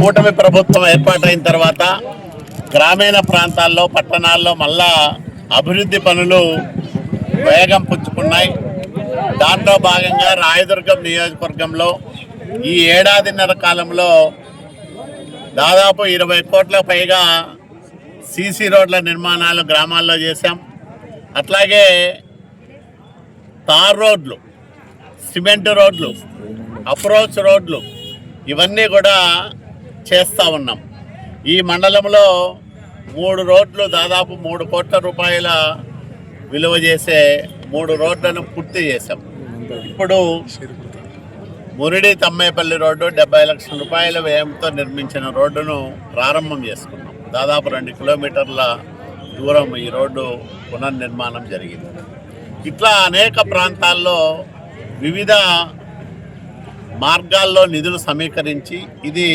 కూటమి ప్రభుత్వం ఏర్పాటైన తర్వాత గ్రామీణ ప్రాంతాల్లో పట్టణాల్లో మళ్ళా అభివృద్ధి పనులు వేగం పుచ్చుకున్నాయి. దాంట్లో భాగంగా రాయదుర్గం నియోజకవర్గంలో ఈ ఏడాదిన్నర కాలంలో దాదాపు ఇరవై కోట్ల పైగా సీసీ రోడ్ల నిర్మాణాలు గ్రామాల్లో చేశాం. అట్లాగే తార్ రోడ్లు సిమెంట్ రోడ్లు అప్రోచ్ రోడ్లు ఇవన్నీ కూడా చేస్తూ ఉన్నాం. ఈ మండలంలో మూడు రోడ్లు దాదాపు మూడు కోట్ల రూపాయల విలువ చేసే మూడు రోడ్లను పూర్తి చేశాం. ఇప్పుడు మురిడి తమ్మేపల్లి రోడ్డు డెబ్బై లక్షల రూపాయల వ్యయంతో నిర్మించిన రోడ్డును ప్రారంభం చేసుకున్నాం. దాదాపు రెండు కిలోమీటర్ల దూరం ఈ రోడ్డు పునర్నిర్మాణం జరిగింది. ఇట్లా అనేక ప్రాంతాల్లో వివిధ మార్గాల్లో నిధులు సమీకరించి ఇది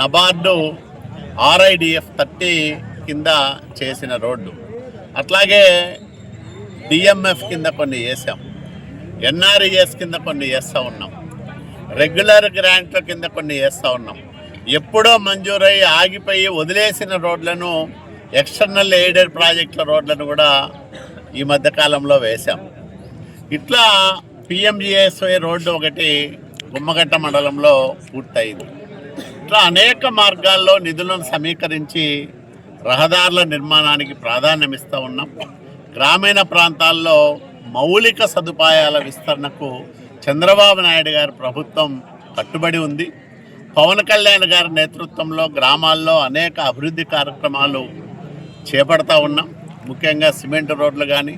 నబార్డు ఆర్ఐడిఎఫ్ థర్టీ కింద చేసిన రోడ్డు. అట్లాగే డిఎంఎఫ్ కింద కొన్ని వేసాం ఎన్ఆర్ఈఎస్ కింద కొన్ని వేస్తూ ఉన్నాం. రెగ్యులర్ గ్రాంట్ల కింద కొన్ని వేస్తూ ఉన్నాం. ఎప్పుడో మంజూరై ఆగిపోయి వదిలేసిన రోడ్లను ఎక్స్టర్నల్ ఎయిడెడ్ ప్రాజెక్టుల రోడ్లను కూడా ఈ మధ్యకాలంలో వేశాం ఇట్లా పిఎంజిఎస్వై రోడ్డు ఒకటి గుమ్మగట్ట మండలంలో పూర్తయింది. ఇట్లా అనేక మార్గాల్లో నిధులను సమీకరించి రహదారుల నిర్మాణానికి ప్రాధాన్యమిస్తూ ఉన్నాం. గ్రామీణ ప్రాంతాల్లో మౌలిక సదుపాయాల విస్తరణకు చంద్రబాబు నాయుడు గారి ప్రభుత్వం కట్టుబడి ఉంది. పవన్ కళ్యాణ్ గారి నేతృత్వంలో గ్రామాల్లో అనేక అభివృద్ధి కార్యక్రమాలు చేపడతా ఉన్నాం. ముఖ్యంగా సిమెంట్ రోడ్లు కానీ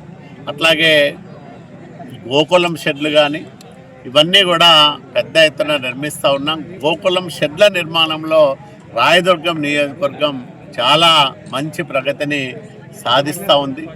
అట్లాగే గోకులం షెడ్లు కానీ ఇవన్నీ కూడా పెద్ద ఎత్తున నిర్మిస్తూ ఉన్నాం. గోకులం షెడ్ల నిర్మాణంలో రాయదుర్గం నియోజకవర్గం చాలా మంచి ప్రగతిని సాధిస్తూ ఉంది.